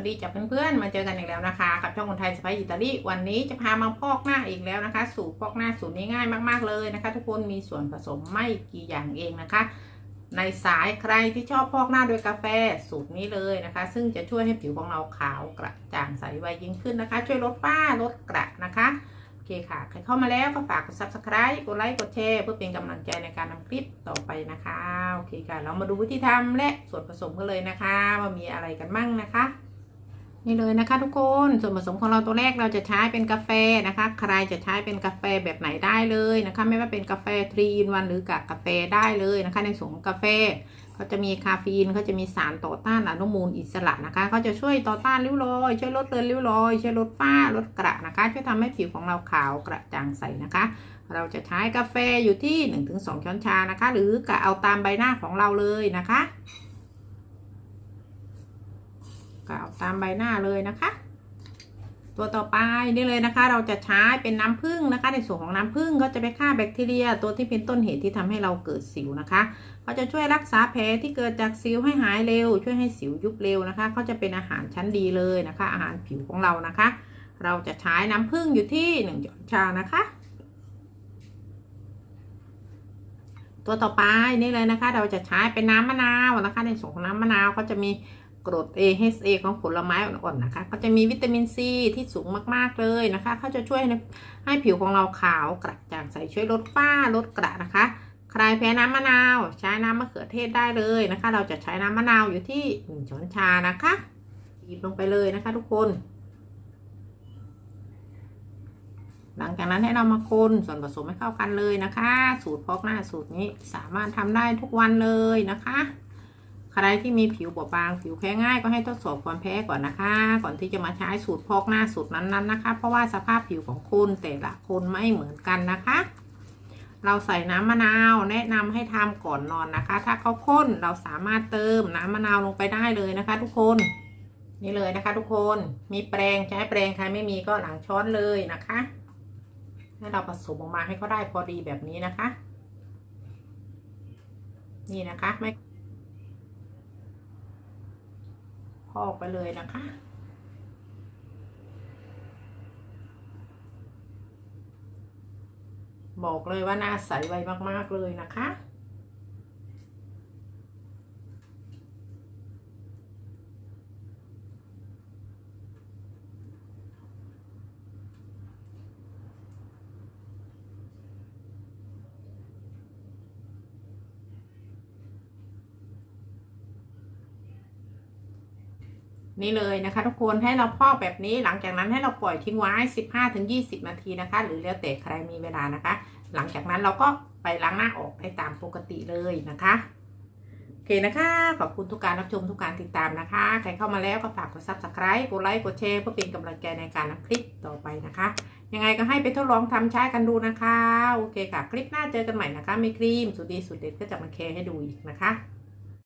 วัสดีจากเพื่อนๆ มาเจอกันอีกแล้วนะคะ กับช่องคนไทยสไปอิตาลีวันนี้จะพามาพอกหน้าอีกแล้วนะคะ สูตรพอกหน้าสูตรนี้ง่ายมากๆเลยนะคะ ทุกคนมีส่วนผสมไม่กี่อย่างเองนะคะ ในสายใครที่ชอบพอกหน้าด้วยกาแฟสูตรนี้เลยนะคะ ซึ่งจะช่วยให้ผิวของเราขาวกระจ่างใสไวยิ่งขึ้นนะคะ ช่วยลดฝ้าลดกระนะคะโอเคค่ะใครเข้ามาแล้วก็ฝากกด subscribe กดไลค์กดแชร์เพื่อเป็นกำลังใจในการทำคลิปต่อไปนะคะโอเคค่ะ เรามาดูวิธีทำและส่วนผสมกันเลยนะคะ ว่ามีอะไรกันมั่งนะคะ นี่เลยนะคะทุกคนส่วนผสมของเราตัวแรกเราจะใช้เป็นกาแฟนะคะ ใครจะใช้เป็นกาแฟแบบไหนได้เลยนะคะ ไม่ว่าเป็นกาแฟทรีนวันหรือกากาแฟได้เลยนะคะ ในส่วนของกาแฟเขาจะมีคาเฟอีนเขาจะมีสารต่อต้านอนุมูลอิสระนะคะเขาจะช่วยต่อต้านริ้วรอยช่วยลดเลือนริ้วรอยช่วยลดฝ้าลดกระนะคะช่วยทำให้ผิวของเราขาวกระจ่างใสนะคะ เราจะใช้กาแฟอยู่ที่ 1-2 ช้อนชานะคะ หรือกะเอาตามใบหน้าของเราเลยนะคะ กาวตามใบหน้าเลยนะคะ ตัวต่อไปนี่เลยนะคะ เราจะใช้เป็นน้ำผึ้งนะคะ ในส่วนของน้ำผึ้งก็จะไปฆ่าแบคทีเรีย ตัวที่เป็นต้นเหตุที่ทำให้เราเกิดสิวนะคะเขาจะช่วยรักษาแผลที่เกิดจากสิวให้หายเร็ว ช่วยให้สิวยุบเร็วนะคะเขาจะเป็นอาหารชั้นดีเลยนะคะ อาหารผิวของเรานะคะ เราจะใช้น้ำผึ้งอยู่ที่หนึ่งช้อนชานะคะตัวต่อไปนี่เลยนะคะ เราจะใช้เป็นน้ำมะนาวนะคะ ในส่วนของน้ำมะนาวเขาจะมี กรด AHA ของผลไม้อ่อนๆนะคะ ก็จะมีวิตามินซีที่สูงมากๆเลยนะคะ เขาจะช่วยให้ผิวของเราขาวกระจ่างใสช่วยลดฝ้าลดกระนะคะ ใครแพ้น้ำมะนาว ใช้น้ำมะเขือเทศได้เลยนะคะ เราจะใช้น้ำมะนาวอยู่ที่หนึ่งช้อนชานะคะบีบลงไปเลยนะคะ ทุกคน หลังจากนั้นให้เรามาคนส่วนผสมให้เข้ากันเลยนะคะ สูตรพอกหน้าสูตรนี้สามารถทำได้ทุกวันเลยนะคะ ใครที่มีผิวบอบบาง ผิวแพ้ง่ายก็ให้ทดสอบความแพ้ก่อนนะคะ ก่อนที่จะมาใช้สูตรพอกหน้าสูตรนั้นๆนะคะ เพราะว่าสภาพผิวของคุณแต่ละคนไม่เหมือนกันนะคะ เราใส่น้ำมะนาวแนะนำให้ทำก่อนนอนนะคะ ถ้าเขาข้นเราสามารถเติมน้ำมะนาวลงไปได้เลยนะคะ ทุกคน นี่เลยนะคะ ทุกคนมีแปรงใช้แปรงใครไม่มีก็หลังช้อนเลยนะคะให้เราผสมออกมาให้เขาได้พอดีแบบนี้นะคะ นี่นะคะไม่ พอกไปเลยนะคะ บอกเลยว่าหน้าใสไวมากๆเลยนะคะ นี่เลยนะคะทุกคนให้เราพอกแบบนี้หลังจากนั้นให้เราปล่อยทิ้งไว้ 15-20 นาทีนะคะ หรือแล้วแต่ใครมีเวลานะคะ หลังจากนั้นเราก็ไปล้างหน้าออกได้ตามปกติเลยนะคะโอเคนะคะ ขอบคุณทุกการรับชมทุกการติดตามนะคะ ใครเข้ามาแล้วก็ฝากกด subscribe กดไลค์กดแชร์เพื่อเป็นกำลังใจในการทำคลิปต่อไปนะคะ ยังไงก็ให้ไปทดลองทำใช้กันดูนะคะโอเคค่ะ คลิปหน้าเจอกันใหม่นะคะมีครีมสุดดีสุดเด็ดก็จะมาแชร์ให้ดูอีกนะคะ